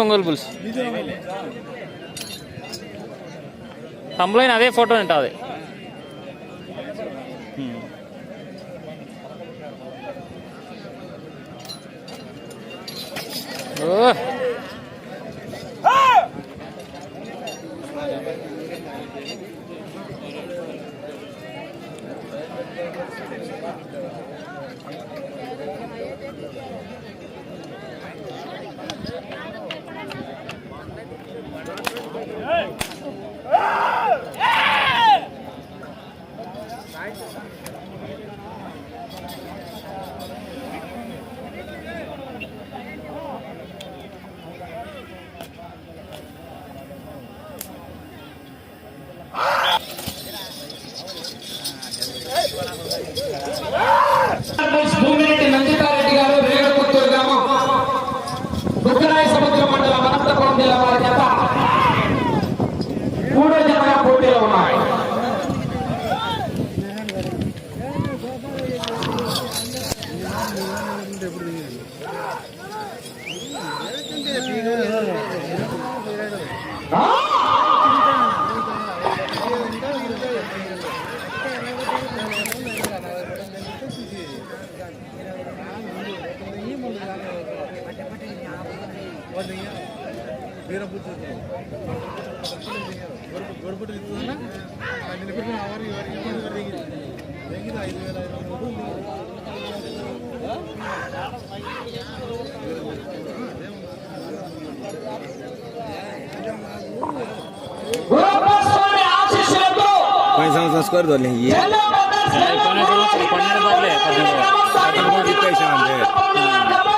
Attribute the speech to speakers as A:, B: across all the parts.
A: Ongole bulls తమ్ములైన అదే photo ఉంటుంది ఓ
B: పైసలు
C: చూసుకోరు తోలి
A: పన్నెండు పన్నెండు పన్నెండు
C: పన్నెండు ఇచ్చేసామంటే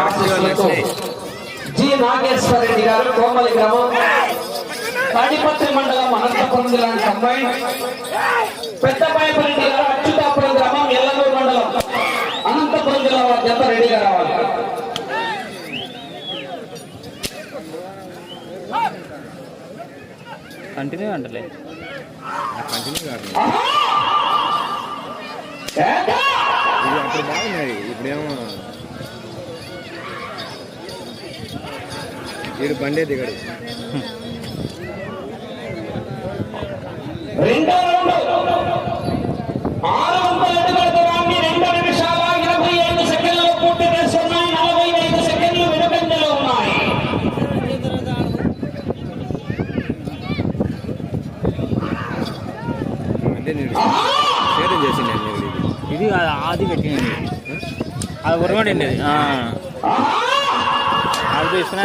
C: ఆశీస్సులతో జి నాగేశ్వర రెడ్డి గారు కోమలి గ్రామం తాడిపత్రి మండలం అనంతపురం జిల్లా కంబైన్ పెద్దపాయపరెడ్డి గారు అచ్యుతాపురం గ్రామం ఎల్లనూరు మండలం జత రెడీగా రావాలి.
A: కంటిన్యూ అంటలే.
B: కంటిన్యూ కాదు అప్పుడు బాగున్నది ఇప్పుడేమో వీడు బండే దిగడు.
C: రెండో రౌండ్ ఆరు వందల అడుగుల దూరాన్ని రెండు నిమిషాల ఇరవై ఐదు సెకండ్లలో పూర్తి చేస్తున్నాయి నలభై ఐదు సెకండ్లు వెనుకంజలో ఉన్నాయి
B: అంటే నేను చేసిండే నేను ఇది
A: అది ఆది పెట్టినది అది ఉరమడింది అది ఆ. అది తీసుకున్నా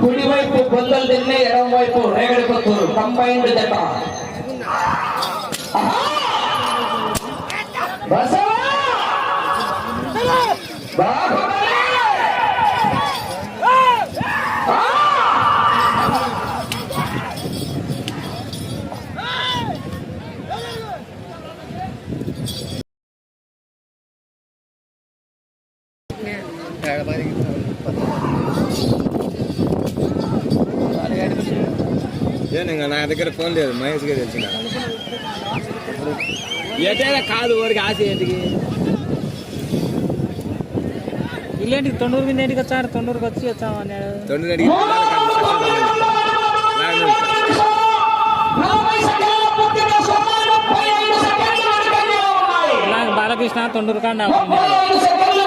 C: కుడివైపు గొల్లలు తిన్నే ఎడం వైపు రేగడి కొత్తూరు కంబైన్డ్ జత!
B: ఇంకా నా దగ్గర ఫోన్ లేదు. మహేష్ గారు తెలిసిన ఎటైనా కాదు వాడికి ఆశ ఏంటికి?
A: ఇల్లేంటి తొండూరు మీద ఏంటికి వచ్చారు తొండూరుకి వచ్చి వచ్చామని
B: తొండి అడిగి
A: బాలకృష్ణ తొండూరు కాడ
C: ఐదు సెకండ్లు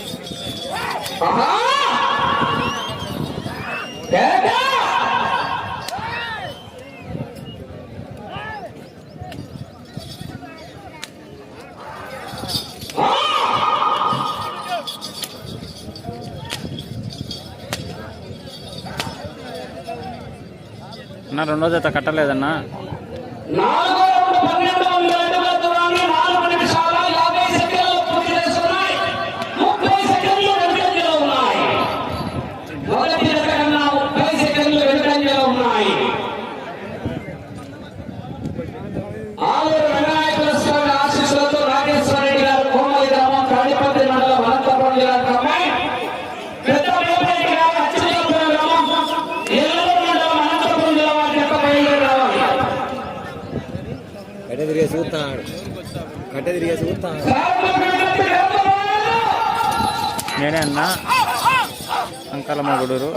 A: అన్న
C: రెండో జత కట్టలేదన్నా.
B: తిరిగేసి
C: నేనే అన్న. అంకలమ్మ గుడూరు.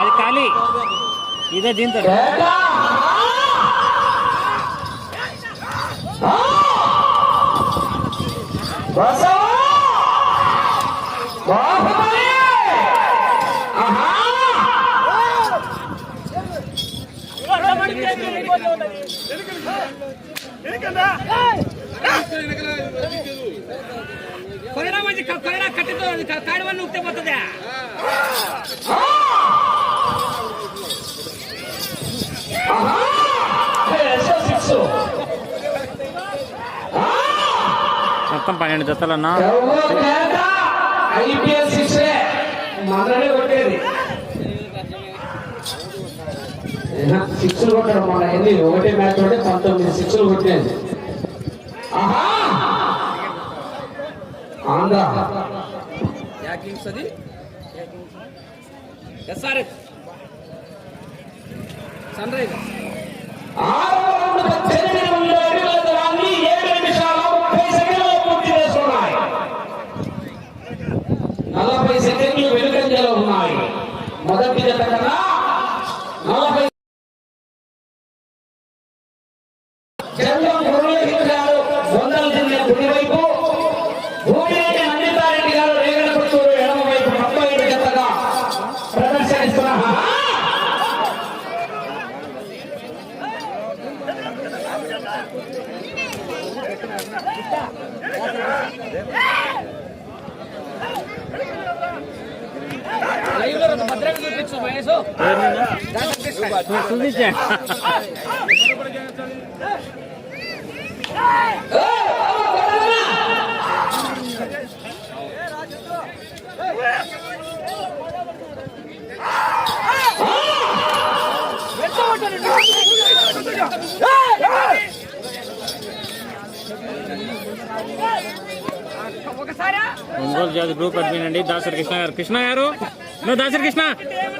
C: అది ఖాళీ. ఇదే దీంతో
D: ఎనకండి మంచి కైడ కట్టితో
A: కాడి వల్ల ఉక్తే పోతుందా?
C: మొత్తం పన్నెండు జతలన్నా?
A: ఐపీఎల్ సిక్స్ మననే కొట్టేది. సిక్స్లు కొట్టడం మన ఎన్ని ఒకటే మ్యాచ్ ఒకటే పంతొమ్మిది సిక్స్లు కొట్టేది.
D: సందర్భంగా సన్ రైజర్స్
A: दासर कृष्ण यार। कृष्ण यार दासर कृष्ण।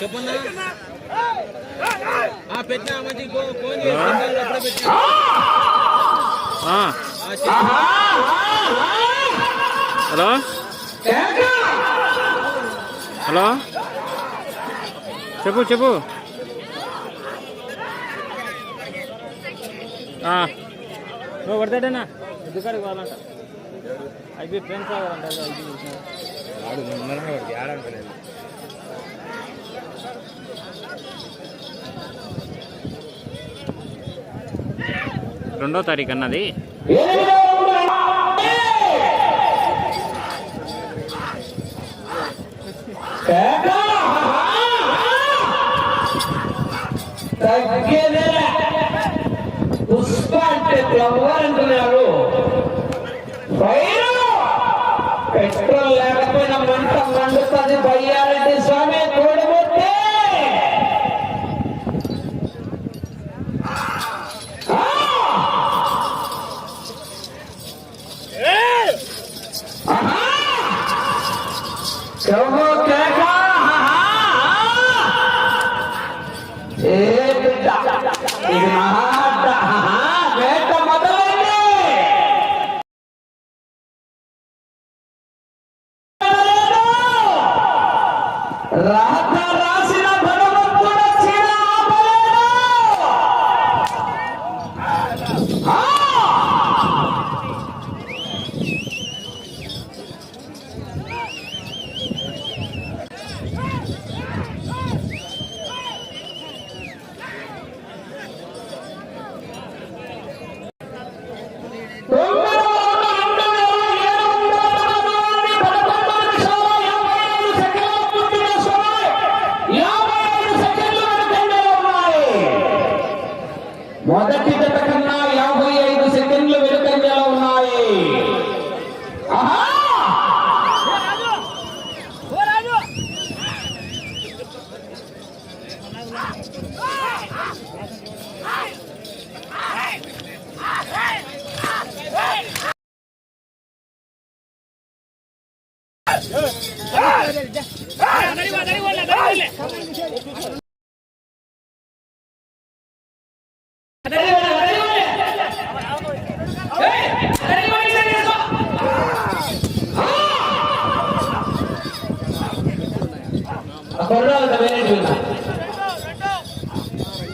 B: చెప్పన్నా? ఆ పెట్టినా మంచి ఫోన్ చేసి
A: ఆ, హలో? హలో? చెప్పు చెప్పు. నువ్వు పడతాడేనా ఎదుకాడికి పోవాలంట. ఐబీ ఫ్రెండ్స్ అవ్వాలంట ఐబీ
B: వాడు ముందరనే వాడికి ఆడనుకోలేదు
A: రెండో తారీఖు అన్నది.
C: چلو ڪه ڪا ها ها ਏڪ ڏا ਏڪ ما ڏا ها ها మొదటి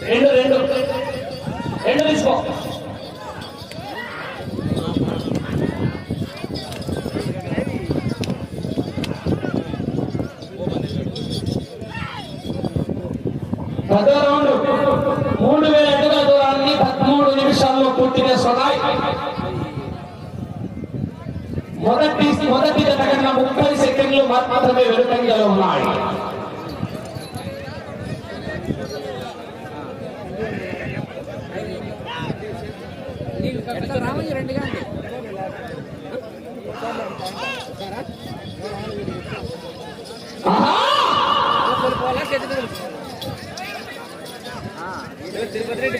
C: రెండు రెండు రెండు తీసుకో పదో రౌండ్. మూడు వేల అడుగుల నిమిషాల్లో పూర్తి చేస్తున్నాయి మొదటి మొదటి జత ముప్పై సెకండ్లు మాత్రమే వెనుకంజలో ఉన్నాయి.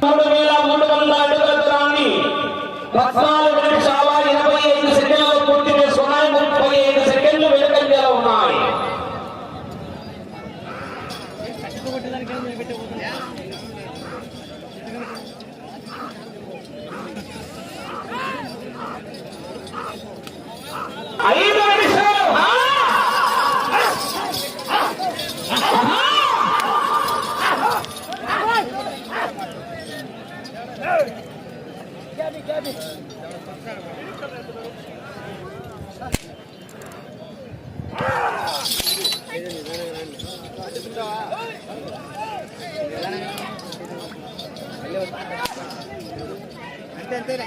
C: మూడు వేల మూడు వందల అడుగుల దూరాన్ని పద్నాలుగు నిమిషాల ఇరవై ఐదు సెకండ్లు పూర్తి చేసుకున్నాయి ముప్పై ఐదు సెకండ్లు వెనుకంజలో ఉన్నాయి ఐదు నిమిషాలు. అంతే అంతేనా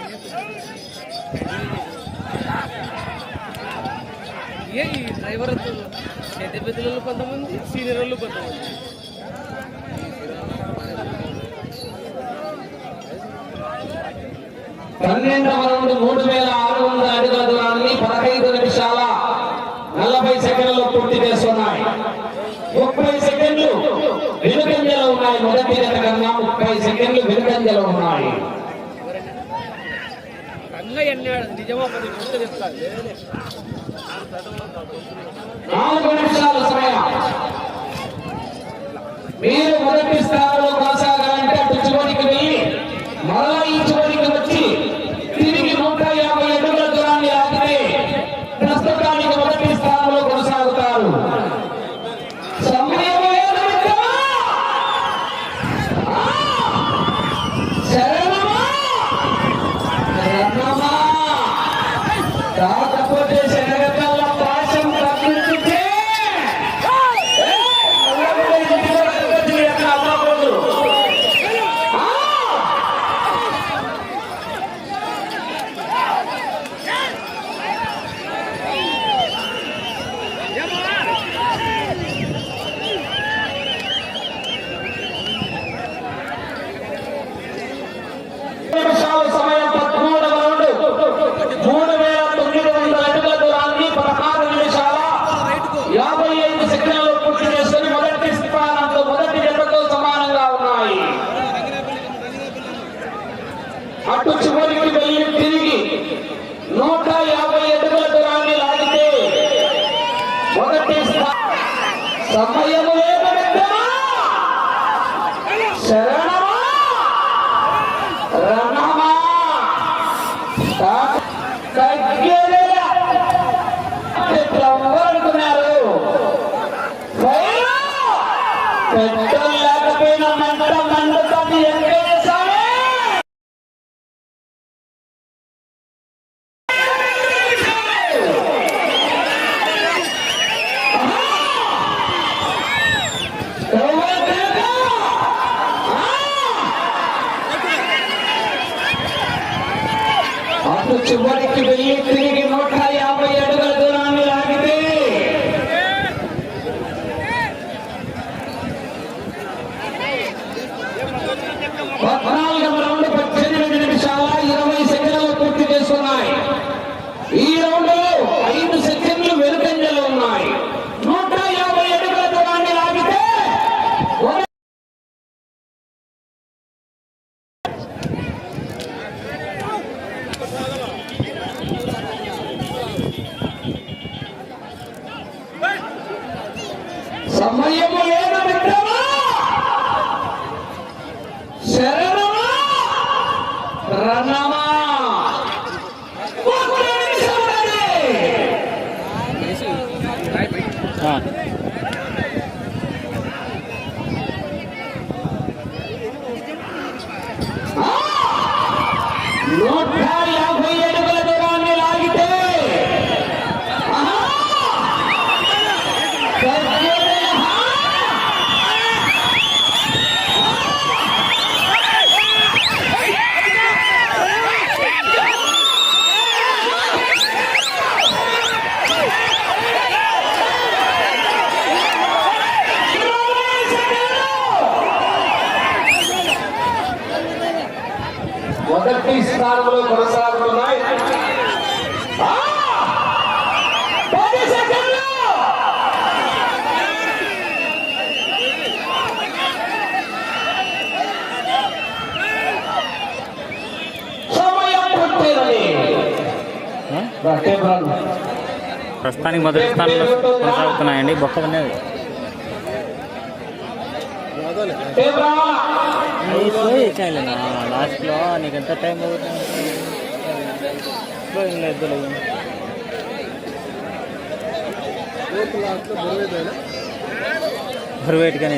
D: ఏ ఈ డ్రైవర్ పెద్ద పెద్దలు కొంతమంది సీనియర్ వాళ్ళు కొంతమంది.
C: పన్నెండవ రౌండ్ మూడు వేల ఆరు వందల అడుగుల దూరాన్ని పదహైదు నిమిషాల నలభై సెకండ్లు పూర్తి చేస్తున్నాయి. ముప్పై సెకండ్లు వెనుకంజలో ఉన్నాయి. మొదటి జత కన్నా ముప్పై సెకండ్లు వెనుకంజలో ఉన్నాయి.
D: నిజమా? చెప్తాను
C: నాలుగు నిమిషాల సమయం. మీరు మొదటి స్థానంలో కొనసాగాలంటే అటు చివరికి వెళ్ళి మరలా ఈ చివరికి వచ్చి తిరిగి నూట యాభై అడుగుల దూరాన్ని ఆగితే ప్రస్తుతానికి మొదటి స్థానంలో కొనసాగుతారు సమయం లేదు మిత్రమా? ఆ! శరణమా? రణమా? కాకపోతే శనగకల్ల పాశం తగ్గించుతే నిమిషాల సమయం పదమూడవ రౌండ్ మూడు వేల తొమ్మిది వందల అడుగుల దూరాన్ని పదహారు నిమిషాల యాభై ఐదు సెకండ్లలో పూర్తి చేసుకుని మొదటి స్థానంతో మొదటి జతతో సమానంగా ఉన్నాయి అటు చివరికి వెళ్ళి తిరిగి నూట యాభై అడుగుల దూరాన్ని లాగితే మొదటి స్థా- సమయము లేదు మిత్రమా. శరణమా రణమా తగ్గేదేలా లేకపోయినా మంట మండుతుంది ఎంకేసామే అటు చివరికి వెళ్ళి తిరిగి నూట యాభై అడుగుల దూరాన్ని లాగితే పద్నాలుగవ రౌండ్ పద్దెనిమిది నిమిషాల ఇరవై సెకండ్లు పూర్తి చేస్తున్నాయి ఈ రౌండ్ ఐదు సెకండ్లు వెనుకంజలో ఉన్నాయి నూట యాభై అడుగుల దూరాన్ని లాగితే మొదటి సమయము లేదు మిత్రమా శరణమా రణమా ఒక్క నిమిషం ఉన్నది.
A: ఆ.
C: నూట యాభై అడుగుల దూరాన్ని లాగితే ఆహా! తగ్గేదే, ఆహా! మొదటి స్థానంలో కొనసాగుతున్నాయి ఆ! పది సెకండ్లు సమయం పుట్టినది
A: ఆ?
C: బట్టే బాలు.
A: ప్రస్తుతానికి మొదటి స్థానంలో కొనసాగుతున్నాయండి. బొక్క ఉన్నది
C: ఏ బ్రాహ్మణ?
A: చేయలేనా లాస్ట్లో నీకు ఎంత టైం అవుతుంది బరువేటిగానే